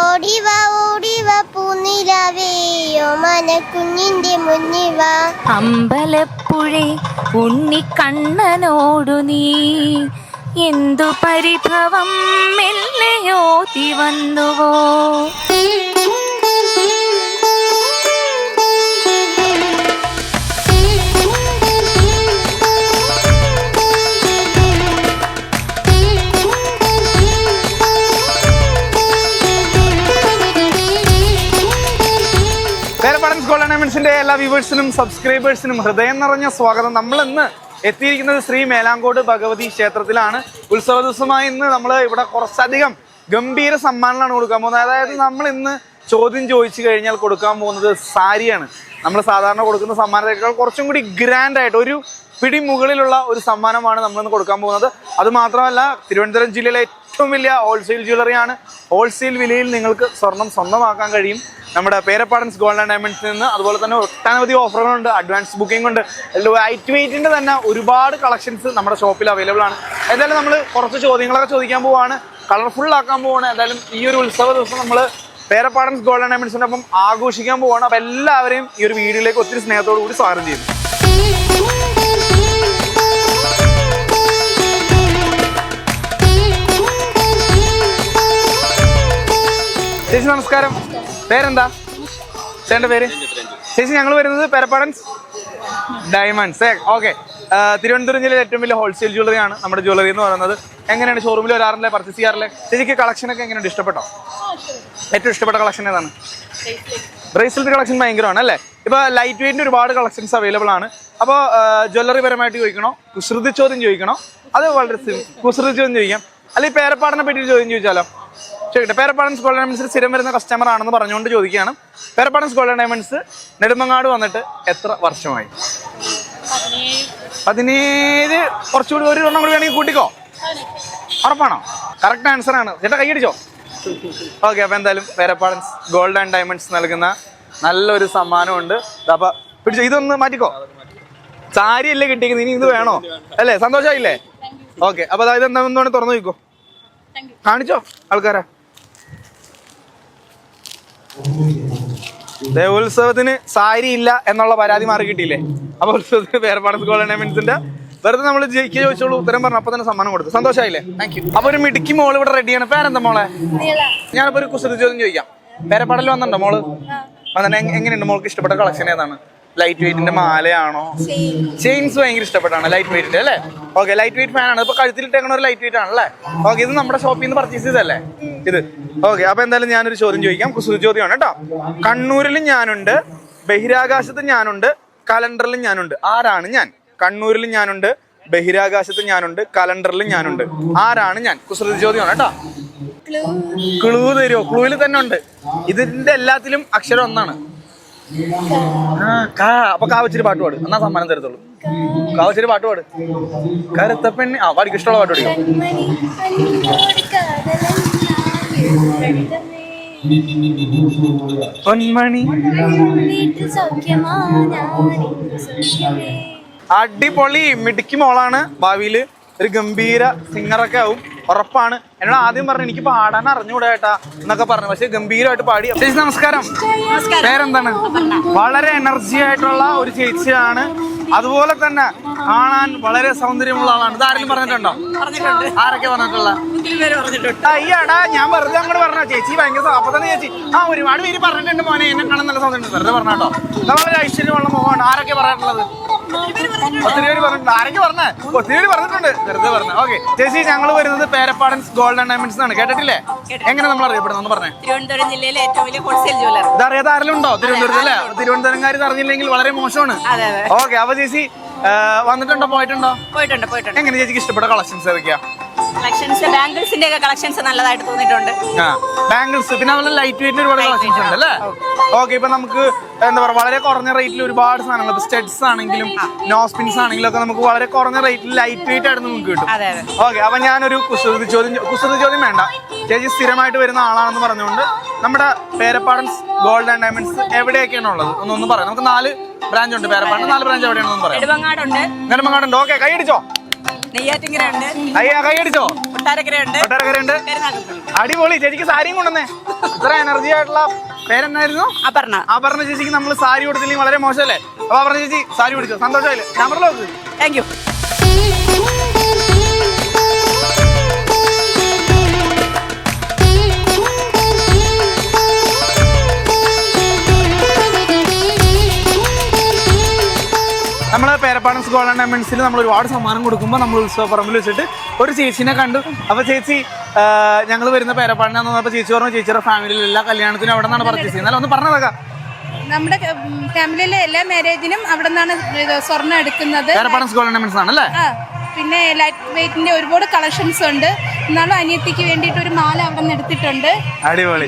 ഓടിവ ഓടിവ പൂനിലവേയോ മനക്കുഞ്ഞിന്റെ മുന്നിവ അമ്പലപ്പുഴേ ഉണ്ണിക്കണ്ണനോടു നീ. എന്തു പരിഭവം മെല്ലയോതി വന്നുവോ പേരപ്പാടൻസ് ഗോൾഡ് ടൈമണ്ട്സിന്റെ എല്ലാ വ്യൂവേഴ്സിനും സബ്സ്ക്രൈബേഴ്സിനും ഹൃദയം നിറഞ്ഞ സ്വാഗതം. നമ്മൾ ഇന്ന് എത്തിയിരിക്കുന്നത് ശ്രീ മേലാങ്കോട് ഭഗവതി ക്ഷേത്രത്തിലാണ്. ഉത്സവ ദിവസമായി ഇന്ന് നമ്മൾ ഇവിടെ കുറച്ചധികം ഗംഭീര സമ്മാനങ്ങളാണ് കൊടുക്കാൻ പോകുന്നത്. അതായത് നമ്മൾ ഇന്ന് ചോദ്യം ചോദിച്ചു കഴിഞ്ഞാൽ കൊടുക്കാൻ പോകുന്നത് സാരിയാണ്. നമ്മൾ സാധാരണ കൊടുക്കുന്ന സമ്മാനത്തേക്കാൾ കുറച്ചും കൂടി ഗ്രാൻഡ് ആയിട്ട് ഒരു പിടി മുകളിലുള്ള ഒരു സമ്മാനമാണ് നമ്മളിന്ന് കൊടുക്കാൻ പോകുന്നത്. അത് മാത്രമല്ല തിരുവനന്തപുരം ജില്ലയിലെ ഏറ്റവും വലിയ ഹോൾസെയിൽ ജ്വല്ലറിയാണ് ഹോൾസെയിൽ വിലയിൽ നിങ്ങൾക്ക് സ്വർണം സ്വന്തമാക്കാൻ കഴിയും. നമ്മുടെ പേരപ്പാടൻസ് ഗോൾഡ് ആൻഡ് നിന്ന്. അതുപോലെ തന്നെ ഒട്ടനവധി ഓഫറുകളുണ്ട് അഡ്വാൻസ് ബുക്കിംഗ് ഉണ്ട്. ലൈറ്റ് വെയിറ്റിന്റെ തന്നെ ഒരുപാട് കളക്ഷൻസ് നമ്മുടെ ഷോപ്പിൽ അവൈലബിൾ ആണ്. എന്തായാലും നമ്മൾ കുറച്ച് ചോദ്യങ്ങളൊക്കെ ചോദിക്കാൻ പോവാണ്. കളർഫുൾ ആക്കാൻ പോവാണ്. എന്തായാലും ഈ ഒരു ഉത്സവ ദിവസം നമ്മൾ പേരപ്പാടൻസ് ഗോൾഡ് ആൻഡ് ഡയമണ്ട്സിന്റെ ഒപ്പം ആഘോഷിക്കാൻ പോവാണ്. അപ്പോൾ എല്ലാവരെയും ഈ ഒരു വീഡിയോയിലേക്ക് ഒത്തിരി സ്നേഹത്തോടു കൂടി സ്വാഗതം ചെയ്യുന്നു. നമസ്കാരം. പേരെന്താ? ചേട്ടന്റെ പേര്? ചേച്ചി ഞങ്ങൾ വരുന്നത് പെരപ്പാടൻസ് ഡയമണ്ട്സ്. ഓക്കെ. തിരുവനന്തപുരം ജില്ലയിലെ ഏറ്റവും വലിയ ഹോൾസെയിൽ ജ്വല്ലറി ആണ് നമ്മുടെ ജ്വല്ലറി എന്ന് പറയുന്നത്. എങ്ങനെയാണ് ഷോറൂമിൽ വരാറില്ലേ പർച്ചേസ് ചെയ്യാറില്ലേ ചേച്ചിക്ക് കളക്ഷൻ ഒക്കെ എങ്ങനെയുണ്ട്? ഇഷ്ടപ്പെട്ടോ? ഏറ്റവും ഇഷ്ടപ്പെട്ട കളക്ഷൻ ഏതാണ്? ബ്രേസ്ലെറ്റ് കളക്ഷൻ ഭയങ്കരമാണ് അല്ലേ? ഇപ്പോൾ ലൈറ്റ് വെയിറ്റിന് ഒരുപാട് കളക്ഷൻസ് അവൈലബിൾ ആണ്. അപ്പോൾ ജ്വല്ലറി പരമായിട്ട് ചോദിക്കണോ? കുസൃതി ചോദ്യം ചോദിക്കണോ? അത് വളരെ കുസൃതി ചോദ്യം ചോദിക്കാം. അല്ലെങ്കിൽ പേരപ്പാടിനെ പറ്റി ചോദ്യം ചോദിച്ചാലോ? ചോദിക്കട്ടെ. പേരപ്പാടൻസ് ഗോൾഡ് ഡയമണ്ട്സ് സ്ഥിരം വരുന്ന കസ്റ്റമർ ആണെന്ന് പറഞ്ഞുകൊണ്ട് ചോദിക്കുകയാണ്. പേരപ്പാടൻസ് ഗോൾഡ് ഡയമണ്ട്സ് നെടുമങ്ങാട് വന്നിട്ട് എത്ര വർഷമായി? പതിനേഴ് കുറച്ചുകൂടി ഒരു എണ്ണം കൂടി വേണമെങ്കിൽ കൂട്ടിക്കോ. ഉറപ്പാണോ? കറക്റ്റ് ആൻസർ ആണ്. ചേട്ടാ കൈയടിച്ചോ? ഓക്കെ അപ്പൊ എന്തായാലും പേരപ്പാടൻസ് ഗോൾഡ് ആൻഡ് ഡയമണ്ട്സ് നൽകുന്ന നല്ലൊരു സമ്മാനമുണ്ട്. അപ്പൊ പിടിച്ചോ ഇതൊന്ന് മാറ്റിക്കോ. സാരി അല്ലേ കിട്ടിയിരിക്കുന്നത് ഇനി ഇത് വേണോ? അല്ലേ സന്തോഷമായില്ലേ ഓക്കെ അപ്പൊ അതായത് എന്താ തുറന്നു നോക്കോ കാണിച്ചോ ആൾക്കാരെ? ദേവോത്സവത്തിന് സാരി ഇല്ല എന്നുള്ള പരാതി മാറി കിട്ടിയില്ലേ? അപ്പൊ ഉത്സവത്തിന് ഗോൾഡ് ആൻഡ് വെറുതെ നമ്മൾ ജയിക്കുക ചോദിച്ചോളൂ ഉത്തരം പറഞ്ഞു അപ്പൊ തന്നെ സമ്മാനം കൊടുത്തു. സന്തോഷമായില്ലേ താങ്ക് യു അപ്പൊ ഒരു മിടുക്കി മോൾ ഇവിടെ റെഡിയാണ് പേരെന്താ മോളെ? ഞാനിപ്പോ ഒരു കുസൃതി ചോദ്യം ചോദിക്കാം. പേരപ്പാടൽ വന്നിട്ടുണ്ടോ മോൾ? അതന്നെ എങ്ങ- എങ്ങനെയുണ്ട് മോൾക്ക് ഇഷ്ടപ്പെട്ട കളക്ഷൻ ഏതാണ്? ലൈറ്റ് വെയിറ്റിന്റെ മാലയാണോ? ചെയിൻസ് ഭയങ്കര ഇഷ്ടപ്പെട്ടാണ് ലൈറ്റ് വെയിറ്റിന്റെ അല്ലേ? ഓക്കെ ലൈറ്റ് വെയിറ്റ് ഫാൻ ആണ്. ഇപ്പൊ കഴുത്തിലിട്ടേക്കണ ഒരു ലൈറ്റ് വെയിറ്റ് ആണല്ലേ ഓക്കെ ഇത് നമ്മുടെ ഷോപ്പിൽ നിന്ന് പർച്ചേസ് ചെയ്തല്ലേ ഇത്. ഓക്കെ അപ്പൊ എന്തായാലും ഞാനൊരു ചോദ്യം ചോദിക്കാം. കുസൃതി ചോദ്യമാണ് കേട്ടോ. കണ്ണൂരിലും ഞാനുണ്ട് ബഹിരാകാശത്ത് ഞാനുണ്ട് കലണ്ടറിലും ഞാനുണ്ട്. ആരാണ് ഞാൻ? കണ്ണൂരിലും ഞാനുണ്ട് ബഹിരാകാശത്ത് ഞാനുണ്ട് കലണ്ടറിലും ഞാനുണ്ട്. ആരാണ് ഞാൻ? കുസൃതി ചോദ്യമാണ് കേട്ടോ. ക്ലൂ തരുമോ ക്ലൂവിൽ തന്നെ ഉണ്ട്. ഇതിന്റെ എല്ലാത്തിലും അക്ഷരം ഒന്നാണ്. കാ അപ്പൊ കാ വെച്ചിട്ട് പാട്ട് പാട്. എന്നാ സമ്മാനം തരത്തുള്ളൂ. കാ വെച്ചിട്ട് പാട്ട് പാട്. കരുത്ത പെണ്ണി ആ പാടിക്ക് ഇഷ്ടമുള്ള പാട്ട് കണ്ണോട് പൊന്മണി. അടിപൊളി മിടുക്കി മോളാണ് ഭാവിയിൽ ഒരു ഗംഭീര സിംഗറൊക്കെ ആവും. ഉറപ്പാണ്. എന്നോട് ആദ്യം പറഞ്ഞു എനിക്ക് പാടാൻ അറിഞ്ഞുകൂടെ ഏട്ടാ എന്നൊക്കെ പറഞ്ഞു. പക്ഷെ ഗംഭീരമായിട്ട് പാടി. ചേച്ചി നമസ്കാരം. പേരെന്താണ്? വളരെ എനർജി ആയിട്ടുള്ള ഒരു ചേച്ചിയാണ് അതുപോലെ തന്നെ കാണാൻ വളരെ സൗന്ദര്യമുള്ള ആളാണ്. ഇതാരെങ്കിലും പറഞ്ഞിട്ടുണ്ടോ? ആരൊക്കെ പറഞ്ഞിട്ടുള്ള അയ്യടാ ഞാൻ വെറുതെ അങ്ങോട്ട് പറഞ്ഞ ചേച്ചി ഭയങ്കര അപ്പൊ തന്നെ ചേച്ചി ആ ഒരുപാട് പേര് പറഞ്ഞിട്ടുണ്ട് മോനെ. എന്നെ കാണാൻ നല്ല സൗന്ദര്യം വെറുതെ പറഞ്ഞോ നമ്മളൊരു ഐശ്വര്യമുള്ള മുഖമാണ് ആരൊക്കെ പറഞ്ഞിട്ടുള്ളത് ഒത്തിരി പേര് പറഞ്ഞിട്ടുണ്ട്. ആരൊക്കെ പറഞ്ഞേ? ഒത്തിരി പേര് പറഞ്ഞിട്ടുണ്ട്. വെറുതെ പറഞ്ഞു. ഓക്കെ. ചേച്ചി ഞങ്ങൾ വരുന്നത് പേരപ്പാടൻസ് ഗോൾഡൻ ഡയമണ്ട്സ് ആണ് കേട്ടിട്ടില്ലേ? എങ്ങനെ നമ്മൾ അറിയപ്പെടുന്നു? പറഞ്ഞേ. തിരുവനന്തപുരം ജില്ലയിലെ ഏറ്റവും വലിയ ഹോൾസെയിൽ ജ്വല്ലർ ഇതറിയാതെ ആരെങ്കിലും ഉണ്ടോ തിരുവനന്തപുരത്ത് അല്ലേ? തിരുവനന്തപുരംകാർ അറിഞ്ഞില്ലെങ്കിൽ വളരെ മോശമാണ്. ഓക്കെ അപ്പൊ ചേച്ചി വന്നിട്ടുണ്ടോ? പോയിട്ടുണ്ടോ? പോയിട്ടുണ്ട് പോയിട്ടുണ്ട്. എങ്ങനെ ചേച്ചിക്ക് ഇഷ്ടപ്പെട്ട കളക്ഷൻസ് ഏതൊക്കെയാ? കളക്ഷൻസ് ബാംഗിൾസിന്റെ ഒക്കെ കളക്ഷൻസ് നല്ലതായിട്ട് തോന്നിയിട്ടുണ്ട്. ബാംഗിൾസ് പിന്നെ അതുപോലെ ലൈറ്റ് വെയിറ്റിന് ഒരുപാട് കളക്ഷൻസ് ഉണ്ട് അല്ലേ ഓക്കെ ഇപ്പൊ നമുക്ക് എന്താ പറയുക വളരെ കുറഞ്ഞ റേറ്റിൽ ഒരുപാട് സാധനങ്ങൾ. ഇപ്പൊ സ്റ്റെഡ്സ് ആണെങ്കിലും നോസ്പിൻസ് ആണെങ്കിലും ഒക്കെ നമുക്ക് വളരെ കുറഞ്ഞ റേറ്റിൽ ലൈറ്റ് വെയിറ്റ് ആയിട്ട് നമുക്ക് കിട്ടും. ഓക്കെ അപ്പൊ ഞാനൊരു കുസൃതി ചോദ്യം കുസൃതി ചോദ്യം വേണ്ട. ചേച്ചി സ്ഥിരമായിട്ട് വരുന്ന ആളാണെന്ന് പറഞ്ഞുകൊണ്ട് നമ്മുടെ പേരപ്പാടൻസ് ഗോൾഡ് ആൻഡ് ഡയമണ്ട്സ് എവിടെയൊക്കെയാണ് ഉള്ളത്? ഒന്നൊന്ന് പറയാം. നമുക്ക് നാല് ബ്രാഞ്ച് ഉണ്ട്. പേരപ്പാടൻ നാല് ബ്രാഞ്ച് എവിടെയാണെന്ന് പറയാം. നെടുമങ്ങാടുണ്ട്. ഓക്കെ കൈയടിച്ചോ നെയ്യാറ്റിങ്കര അയ്യാ കൈയടിച്ചോ അടിപൊളി. ചേച്ചിക്ക് സാരിയും കൊണ്ടുവന്നേ. ഇത്ര എനർജി ആയിട്ടുള്ള പേരെന്നായിരുന്നു? അപർണ. അപർണ ചേച്ചിക്ക് നമ്മൾ സാരി കൊടുത്തില്ലെങ്കിൽ വളരെ മോശമല്ലേ? അപ്പൊ അപർണ ചേച്ചി സാരി പിടിച്ചോ? സന്തോഷമായില്ലേ? നമ്പർ നോക്ക്. താങ്ക് യു നമ്മൾ ഗോൾഡ് ആൻഡ് ഡയമണ്ട്സിൽ നമ്മൾ ഒരുപാട് സമ്മാനം കൊടുക്കുമ്പോൾ നമ്മൾ ഉത്സവപ്പറമ്പിൽ വെച്ചിട്ട് ഒരു ചേച്ചിനെ കണ്ടു. അപ്പോൾ ചേച്ചി ഞങ്ങൾ വരുന്ന പേരപ്പാടിനാന്ന് പറഞ്ഞപ്പോൾ ചേച്ചി പറഞ്ഞു ചേച്ചിയുടെ ഫാമിലിയിൽ എല്ലാ കല്യാണത്തിനും അവിടെ നിന്നാണ് പർച്ചേസ് ചെയ്യുന്നത്. അല്ല ഒന്ന് പറഞ്ഞതൊക്കെ നമ്മുടെ ഫാമിലിയിലെ എല്ലാ മാരേജിനും അവിടെ നിന്നാണ് സ്വർണം എടുക്കുന്നത്. സ്കോൾ ആൻഡ് ഡയമണ്ട്സ് ആണല്ലേ പിന്നെ ലൈറ്റ് വെയിറ്റിന്റെ ഒരുപാട് കളക്ഷൻസ് ഉണ്ട്. എന്നാലും അനിയത്തിക്ക് വേണ്ടിയിട്ട് ഒരു മാല അവിടെ നിന്ന് എടുത്തിട്ടുണ്ട്. അടിപൊളി.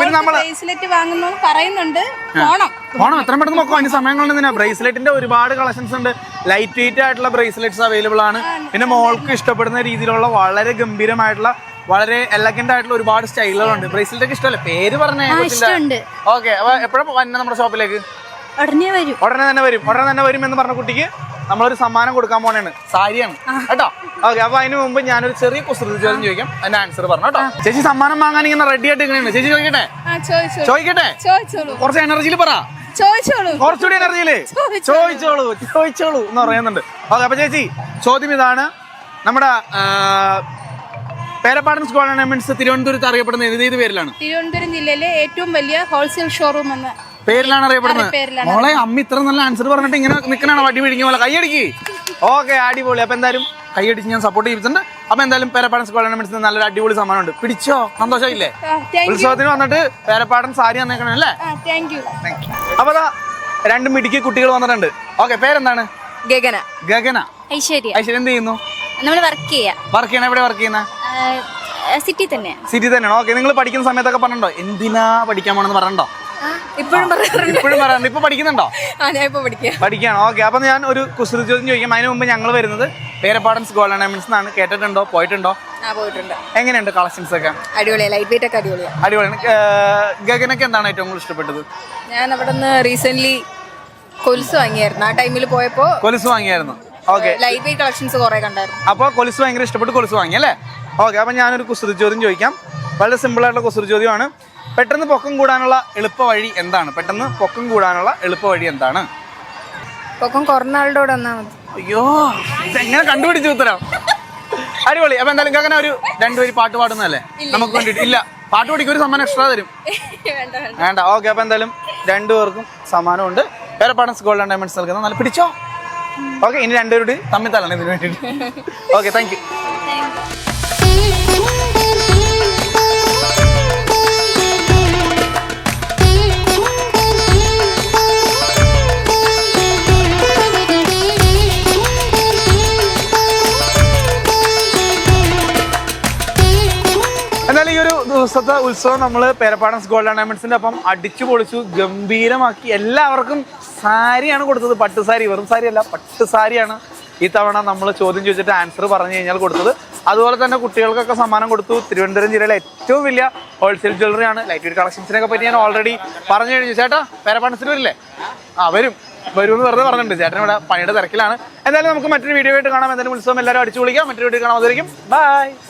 പിന്നെ നമ്മൾ ബ്രേസ്ലെറ്റ് വാങ്ങുന്നു പറയുന്നുണ്ട്. പോണം. ഓണം എത്ര പെട്ടെന്ന് നോക്കാം അതിന് ബ്രേസ്ലെറ്റിന്റെ ഒരുപാട് കളക്ഷൻസ് ഉണ്ട്. ലൈറ്റ് വെയിറ്റ് ആയിട്ടുള്ള ബ്രേസ്ലെറ്റ്സ് അവൈലബിൾ ആണ്. പിന്നെ മോൾക്ക് ഇഷ്ടപ്പെടുന്ന രീതിയിലുള്ള വളരെ ഗംഭീരമായിട്ടുള്ള വളരെ എലഗന്റ് ആയിട്ടുള്ള ഒരുപാട് സ്റ്റൈലുകളുണ്ട്. ബ്രേസ്ലെറ്റ് ഒക്കെ ഇഷ്ടമല്ലേ? പേര് പറഞ്ഞേ ഓക്കെ അപ്പൊ എപ്പോഴും വന്നെ നമ്മുടെ ഷോപ്പിലേക്ക്? ഉടനെ വരും. ഉടനെ തന്നെ വരും. ഉടനെ തന്നെ വരും എന്ന് പറഞ്ഞ കുട്ടിക്ക്? നമ്മളൊരു സമ്മാനം കൊടുക്കാൻ പോണേണ്. സാരിയാണ്. കേട്ടോ? ഓക്കെ അപ്പൊ അതിന് മുമ്പ് ഞാനൊരു ചെറിയ കുസൃതി ചോദ്യം ചോദിക്കാം. അതിന്റെ ആൻസർ പറഞ്ഞു കേട്ടോ. ചേച്ചി സമ്മാനം വാങ്ങാൻ ഇങ്ങനെ റെഡി ആയിട്ട് ഇങ്ങനെയാണ് ചേച്ചി ചോദിക്കട്ടെ? ചോദിക്കട്ടെ? കുറച്ച് എനർജിയിൽ പറ. കുറച്ചുകൂടി എനർജിയിൽ ചോദിച്ചോളൂ. ചോദിച്ചോളൂ എന്ന് പറയുന്നുണ്ട്. ഓക്കെ അപ്പൊ ചേച്ചി ചോദ്യം ഇതാണ്. നമ്മുടെ പേരപ്പാടൻ സ്കോൾ തിരുവനന്തപുരത്ത് അറിയപ്പെടുന്ന ഏത് പേരിലാണ്? തിരുവനന്തപുരം ജില്ലയിലെ ഏറ്റവും വലിയ ഹോൾസെയിൽ ഷോറൂം എന്ന് പേരിലാണ് അറിയപ്പെടുന്നത്. മോളെ അമ്മ ഇത്ര നല്ല ആൻസർ പറഞ്ഞിട്ട് ഇങ്ങനെ നിൽക്കണാണ് വടി പിടിക്കുന്ന പോലെ. കൈയടിക്ക് ഓക്കെ അടിപൊളി. അപ്പൊ എന്തായാലും കൈയടിച്ച് ഞാൻ സപ്പോർട്ട് ചെയ്തിട്ടുണ്ട് അപ്പൊ എന്തായാലും പേരപ്പാടൻ സ്കോൾ ടൂർണമെന്റ്സ് നല്ലൊരു അടിപൊളി സമ്മാനമുണ്ട്. പിടിച്ചോ? സന്തോഷമില്ലേ ഉത്സവത്തിന് വന്നിട്ട് പേരപ്പാടൻ സാരി തന്നേക്കണേ അല്ലേ? അപ്പൊ അതാ രണ്ട് മിടിക്ക് കുട്ടികൾ വന്നിട്ടുണ്ട്. ഓക്കെ പേരെന്താണ്? ഗഗന. ഗഗന. ഐശ്വര്യ. ഐശ്വര്യ എന്ത് ചെയ്യുന്നു? നമ്മൾ വർക്ക് ചെയ്യാ. വർക്ക് ചെയ്യണ എവിടെ വർക്ക് ചെയ്യുന്ന? സിറ്റി തന്നെ സിറ്റി തന്നെയാണ്. ഓക്കെ നിങ്ങൾ പഠിക്കുന്ന സമയത്തൊക്കെ പറഞ്ഞോ എന്തിനാ പഠിക്കാൻ പോണെന്ന് പറഞ്ഞോ ഇപ്പോഴും പറയാറുണ്ട്. ഇപ്പോഴും പറയാറുണ്ട്. ഇപ്പൊ പഠിക്കുന്നുണ്ടോ? ആ ഞാൻ ഇപ്പൊ പഠിക്കുക പഠിക്കുകയാണ്. ഓക്കെ അപ്പൊ ഞാൻ ഒരു കുസൃതി ചോദ്യം ചോദിക്കാം. അതിന് മുമ്പ് ഞങ്ങൾ വരുന്നത് പേരപ്പാടൻസ് ഗോൾഡ് ഡയമണ്ട്സ് എന്നാണ് കേട്ടിട്ടുണ്ടോ? പോയിട്ടുണ്ടോ? ആ പോയിട്ടുണ്ട്. എങ്ങനെയുണ്ട് കളക്ഷൻസ് ഒക്കെ? അടിപൊളിയാ ലൈറ്റ് വെയിറ്റ് ഒക്കെ അടിപൊളിയാ. അടിപൊളിയാണ്. ഗഗനൊക്കെ എന്താണ് ഏറ്റവും കൂടുതൽ ഇഷ്ടപ്പെട്ടത്? ഞാൻ അവിടെ നിന്ന് റീസെന്റ് കൊലുസ് വാങ്ങിയായിരുന്നു. ആ ടൈമിൽ പോയപ്പോ കൊലുസ് വാങ്ങിയായിരുന്നു. ഓക്കെ. ലൈറ്റ് വെയിറ്റ് കളക്ഷൻസ് കുറെ കണ്ടായിരുന്നു. അപ്പോൾ കൊലുസ് ഭയങ്കര ഇഷ്ടപ്പെട്ട് കൊലുസ് വാങ്ങി അല്ലേ? ഓക്കെ അപ്പൊ ഞാനൊരു കുസൃതി ചോദ്യം ചോദിക്കാം. വളരെ സിമ്പിൾ ആയിട്ടുള്ള കുസൃതി ചോദ്യമാണ്. പെട്ടെന്ന് പൊക്കം കൂടാനുള്ള എളുപ്പ വഴി എന്താണ്? പെട്ടെന്ന് പൊക്കം കൂടാനുള്ള എളുപ്പ വഴി എന്താണ്? പൊക്കം കുറഞ്ഞ ആളുടെ കൂടെ വന്നാൽ മതി. അയ്യോ ഇതെങ്ങനെ കണ്ടുപിടിച്ചു ഉത്തരം? അടിപൊളി. അപ്പൊ എന്തായാലും അങ്ങനെ ഒരു രണ്ടുപേര് പാട്ട് പാടുന്നതല്ലേ? നമുക്ക് വേണ്ടിട്ട് ഇല്ല പാട്ട് പഠിക്കും ഒരു സമ്മാനം എക്സ്ട്രാ തരും. വേണ്ട ഓക്കെ അപ്പൊ എന്തായാലും രണ്ടുപേർക്കും സമ്മാനമുണ്ട്. വേറെ പാടൻസ് ഗോൾഡ് ആൻഡ് ഡയമണ്ട്സ് നൽകുന്ന. നല്ല പിടിച്ചോ? ഓക്കെ ഇനി രണ്ടുപേരുടെ തമ്മിൽ തലാണ് ഇതിന് വേണ്ടിയിട്ട്. ഓക്കെ താങ്ക് യു ദിവസത്തെ ഉത്സവം നമ്മൾ പേരപ്പാടൻസ് ഗോൾഡ് ഡയമണ്ട്സിന്റെ ഒപ്പം അടിച്ചു പൊളിച്ചു ഗംഭീരമാക്കി. എല്ലാവർക്കും സാരിയാണ് കൊടുത്തത്. പട്ട് സാരി വെറും സാരി അല്ല പട്ട് സാരിയാണ് ഈ തവണ നമ്മൾ ചോദ്യം ചോദിച്ചിട്ട് ആൻസർ പറഞ്ഞു കഴിഞ്ഞാൽ കൊടുത്തത്. അതുപോലെ തന്നെ കുട്ടികൾക്കൊക്കെ സമ്മാനം കൊടുത്തു. തിരുവനന്തപുരം ജില്ലയിലെ ഏറ്റവും വലിയ ഹോൾസെയിൽ ജ്വല്ലറി ആണ്. ലൈറ്റ് വെയിറ്റ് കളക്ഷൻസിനെ പറ്റി ഞാൻ ഓൾറെഡി പറഞ്ഞു കഴിഞ്ഞു. ചേട്ടാ പേരപ്പാടൻസിൽ വരില്ലേ? ആ വരും. വരും എന്ന് വെറുതെ പറഞ്ഞിട്ടുണ്ട്. ചേട്ടൻ ഇവിടെ പണിയുടെ തിരക്കിലാണ്. എന്തായാലും നമുക്ക് മറ്റൊരു വീഡിയോ ആയിട്ട് കാണാം. എന്തായാലും ഉത്സവം എല്ലാവരും അടിച്ചു വിളിക്കാം മറ്റൊരു വീഡിയോ കാണാം. അതായിരിക്കും bye